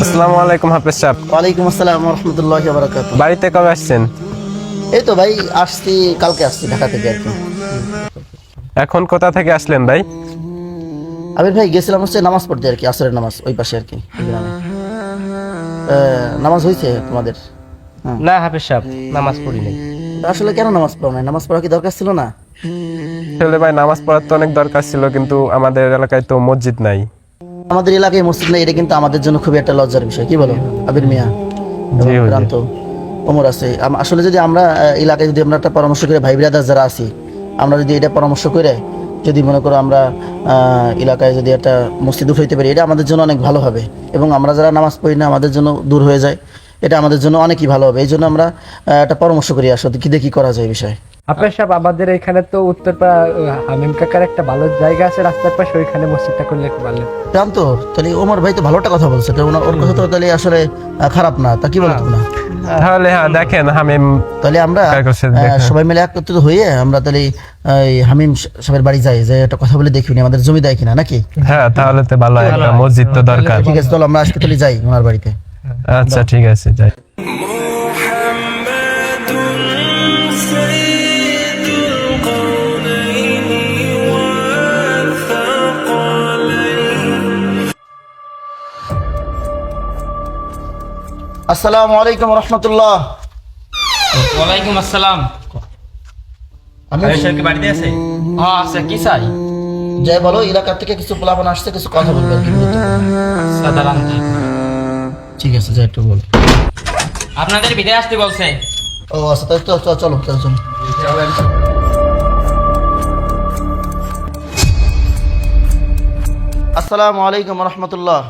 আসসালামু আলাইকুম হাফেজ সাহেব। ওয়ালাইকুম আসসালাম রহমতুল্লাহ বারাকাত বাড়িতে কবে আসছেন? এই তো ভাই আসছি কালকে আসছি ঢাকা থেকে আর কি। এখন কোথা থেকে আসলেন ভাই? আবির ভাই গেছিলাম হচ্ছে নামাজ পড়তে আর কি আসরের নামাজ ওই পাশে আর কি আহ, নামাজ হয়েছে তোমাদের? হ্যাঁ। না হাফেজ সাহেব নামাজ পড়ি নাই। আসলে কেন নামাজ পড়ো নাই? নামাজ পড়া কি দরকার ছিল না? আসলে ভাই নামাজ পড়ার তো অনেক দরকার ছিল কিন্তু আমাদের এলাকায় তো মসজিদ নাই। আমাদের এলাকায় মসজিদ নেই এটা কিন্তু আমাদের জন্য খুবই একটা লজ্জার বিষয়। কি বলো আবির মিয়া? ওমর আছে। আসলে যদি আমরা এলাকায় যদি আমরা একটা পরামর্শ করে ভাই বিরাদার যারা আছি আমরা যদি এটা পরামর্শ করে যদি মনে করো আমরা আহ, এলাকায় যদি একটা মসজিদ উঠাইতে পারি এটা আমাদের জন্য অনেক ভালো হবে। এবং আমরা যারা নামাজ পড়ি না আমাদের জন্য দূর হয়ে যায়। এটা আমাদের জন্য অনেকই ভালো হবে। এই জন্য আমরা একটা পরামর্শ করি আসলে কি দেখি করা যায় এই বিষয়ে? হাফেজ সাহেব আমাদের এখানে তো উত্তরপাড়া হামিম কাকার একটা ভালো জায়গা আছে রাস্তার পাশে ওইখানে মসজিদটা করলে একটু ভালো জানতো তাহলে ওমর ভাই তো ভালোটা কথা বলছে ওনার ওর কথা তো তাহলে আসলে খারাপ না তা কি বলো তোমরা তাহলে হ্যাঁ দেখেন হামিম তাহলে আমরা? সবাই মিলে একত্রিত হয়ে আমরা তাহলে এই হামিম সাহেবের বাড়ি যাই যে একটা কথা বলে দেখিনি আমাদের জমি দেয় কিনা নাকি? হ্যাঁ তাহলে তো ভালো একটা মসজিদ তো দরকার। ঠিক আছে চলো আমরা আজকে তাহলে যাই ওনার বাড়িতে। আচ্ছা ঠিক আছে যাই। আসসালামু আলাইকুম রহমতুল্লাহ। ওয়ালাইকুম আসসালাম। কি বাড়িতে আছে? হ্যাঁ আছে। কি চাই? যাই বলো এলাকার থেকে কিছু আসছে কিছু কথা বলবে আর সাধারণ ঠিক আছে যাই একটু বল। আপনাদের বিদায় আসতে বলছে। ও আচ্ছা তাহলে তো চলো চলো চলো। আসসালামু আলাইকুম রহমতুল্লাহ।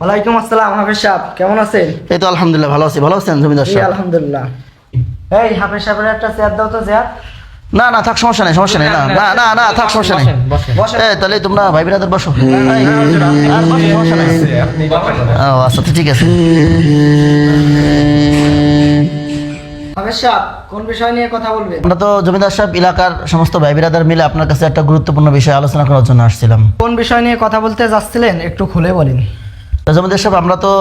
ওয়ালাইকুম আসসালাম হাফেজ সাহেব কেমন আছেন এই তো আলহামদুলিল্লাহ ভালো আছি ভালো আছেন জমিদার সাহেব আলহামদুলিল্লাহ এই হাফেজ সাহেবের একটা চেয়ার দাও তো চেয়ার না না থাক সমস্যা নেই সমস্যা নেই না না না না থাক সমস্যা নেই তাহলে তোমরা ভাই বিরাদের বসো এই, আর বসো, সমস্যা নেই। ও আচ্ছা তো ঠিক আছে কোন বিষয় নিয়ে কথা বলবে আমরা তো জমিদার সাহেব এলাকার সমস্ত ভাই বিরাদার মিলে আপনার কাছে একটা গুরুত্বপূর্ণ বিষয় আলোচনা করার জন্য আসছিলাম কোন বিষয় নিয়ে কথা বলতে যাচ্ছিলেন একটু খুলে বলেন তো জমিদার সাহেব, আমরা তো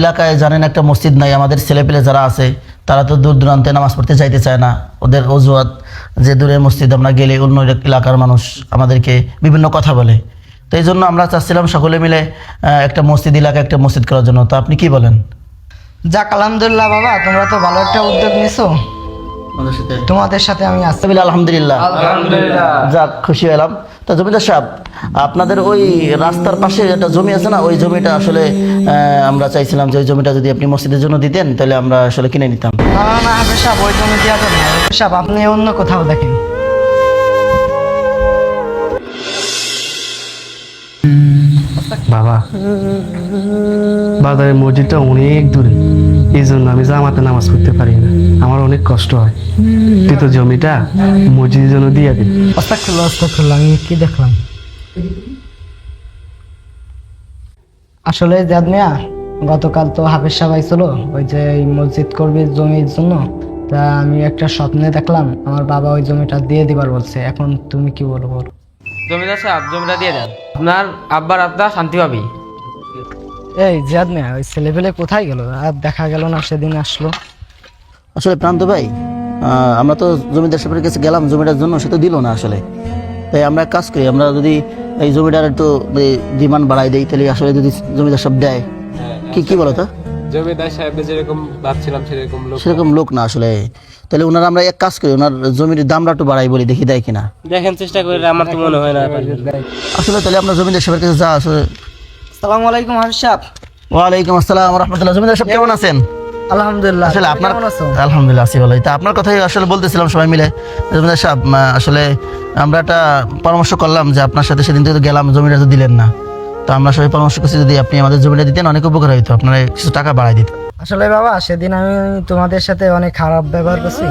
এলাকায় জানেন একটা মসজিদ নাই, আমাদের ছেলেপেলে যারা আছে, তারা তো দূর দূরান্তে নামাজ পড়তে চাইতে চায় না। ওদের অজুহাত যে দূরে মসজিদ, আমরা গেলে অন্য এলাকার মানুষ আমাদেরকে বিভিন্ন কথা বলে। তো এই জন্য আমরা চাচ্ছিলাম সকলে মিলে একটা মসজিদ এলাকায় একটা মসজিদ করার জন্য। তো আপনি কি বলেন? যাক, আলহামদুলিল্লাহ বাবা, তোমরা তো ভালো একটা উদ্যোগ নিছো। তোমাদের সাথে আমি আসছি আলহামদুলিল্লাহ আলহামদুলিল্লাহ। যাক খুশি হলাম। তো জমিদার সাহেব আপনাদের ওই রাস্তার পাশে একটা জমি আছে না? ওই জমিটা আসলে আমরা চাইছিলাম যে ওই জমিটা যদি আপনি মসজিদের জন্য দিতেন তাহলে আমরা আসলে কিনে নিতাম। না না না হাফেজ সাহেব ওই জমি দেওয়া যাবে না। সাহেব আপনি অন্য কোথাও দেখেন। বাবা বাজারের মসজিদটা অনেক দূরে। এই জন্য আমি জামাতে নামাজ পড়তে পারি না। আমার অনেক কষ্ট হয়। তুই তো জমিটা মসজিদের জন্য দিয়ে দিন আমি কি দেখলাম? আসলে জাদ মিয়া গতকাল তো হাফেজ সাহেব আইছিল ওই যে এই মসজিদ করবি জমির জন্য। তা আমি একটা স্বপ্নে দেখলাম আমার বাবা ওই জমিটা দিয়ে দিবার বলছে। এখন তুমি কি বলব? বলো জমিদার সাহেব জমিটা দিয়ে দেন। আপনার আব্বার আত্মা শান্তি পাবি। এই জিয়াদ মিয়া ওই ছেলেপেলে কোথায় গেল? আর দেখা গেল না সেদিন আসলো। আসলে প্রান্ত ভাই আমরা তো জমিদার সাহেবের কাছে গেলাম জমিটার জন্য সে তো দিল না আসলে। তাই আমরা কাজ করি আমরা যদি এই জমিটার একটু ডিমান্ড বাড়াই দিই তাহলে আসলে যদি জমিদার সাহেব দেয় কি কি বলো তো জমিদার সাহেব যেরকম ভাবছিলাম সেরকম লোক সেরকম লোক না আসলে। তাহলে ওনার আমরা এক কাজ করি ওনার জমির দামটা একটু বাড়াই বলি দেখি দেয় কিনা। দেখেন চেষ্টা করে আমার তো মনে হয় না। আসলে তাহলে আমরা জমিদার সাহেবের কাছে যা আসলে সালাম আলাইকুম হাফেজ সাহেব ওয়ালাইকুম আসসালাম রহমতুল্লাহ। জমিদার সাহেব কেমন আছেন? আলহামদুলিল্লাহ আসলে আপনার আলহামদুলিল্লাহ আছি ভালোই। তা আপনার কথাই আসলে বলতেছিলাম সবাই মিলে। জমিদার সাহেব আসলে আমরা একটা পরামর্শ করলাম যে আপনার সাথে সেদিন তো গেলাম জমিটা তো দিলেন না। তো আমরা সবাই পরামর্শ করছি যদি আপনি আমাদের জমিটা দিতেন অনেক উপকার হইতো আপনারা কিছু টাকা বাড়াই দিত আসলে বাবা সেদিন আমি তোমাদের সাথে অনেক খারাপ ব্যবহার করছি।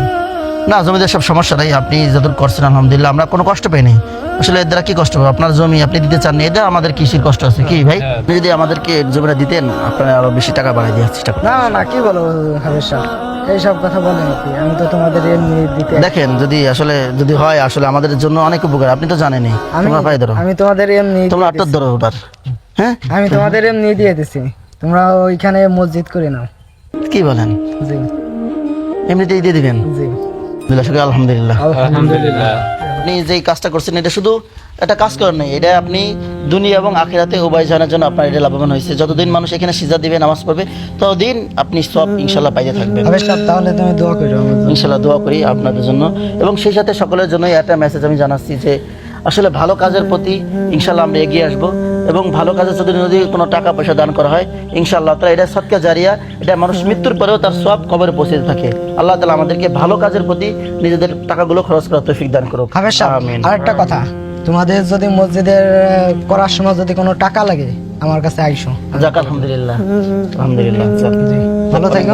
না জমিদের সব সমস্যা নাই। আপনি যতটুকু করছেন আলহামদুলিল্লাহ আমরা কোনো কষ্ট পাইনি। আসলে এর দ্বারা কি কষ্ট হবে? আপনার জমি আপনি দিতে চান না এদের আমাদের কৃষির কষ্ট আছে কি ভাই? আপনি যদি আমাদেরকে জমিটা দিতেন আপনারা আরও বেশি টাকা বাড়াই দেওয়ার চেষ্টা না না না কি বলো সাহেব এইসব কথা বলেন আমি তো তোমাদের এমনি দিতে দেখেন যদি আসলে যদি হয় আসলে আমাদের জন্য অনেক উপকার আপনি তো জানেনই। আমি তোমরা পাই ধরো। আমি তোমাদের এমনি তোমরা আটটা ধরো ওটার হ্যাঁ? আমি তোমাদের এমনি দিয়ে দিছি। তোমরা ওইখানে মসজিদ করে নাও। কি বলেন? জি। এমনিতেই দিয়ে দিবেন? জি। আলহামদুলিল্লাহ, আলহামদুলিল্লাহ। আলহামদুলিল্লাহ। আপনি যেই কাজটা করছেন এটা শুধু একটা কাজ করেন নাই এটা আপনি দুনিয়া এবং আখিরাতে উভয় জানার জন্য আপনার এটা লাভবান হয়েছে। যতদিন মানুষ এখানে সিজা দিবে নামাজ পড়বে ততদিন আপনি সব ইনশাল্লাহ পাইতে থাকবেন। তাহলে তুমি দোয়া করো ইনশাল্লাহ দোয়া করি আপনাদের জন্য। এবং সেই সাথে সকলের জন্য একটা মেসেজ আমি জানাচ্ছি যে আসলে ভালো কাজের প্রতি ইনশাল্লাহ আমরা এগিয়ে আসব। এবং ভালো কাজে যদি যদি কোনো টাকা পয়সা দান করা হয় ইনশাআল্লাহ তালা এটা সৎকা জারিয়া এটা মানুষ মৃত্যুর পরেও তার সব কবরে পৌঁছে থাকে। আল্লাহ তালা আমাদেরকে ভালো কাজের প্রতি নিজেদের টাকাগুলো খরচ করার তৌফিক দান করুক। আরেকটা কথা। তোমাদের যদি মসজিদের করার সময় যদি কোনো টাকা লাগে আমার কাছে আইসো। যাক আলহামদুলিল্লাহ। আলহামদুলিল্লাহ ভালো থাকো।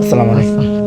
আসসালামু আলাইকুম।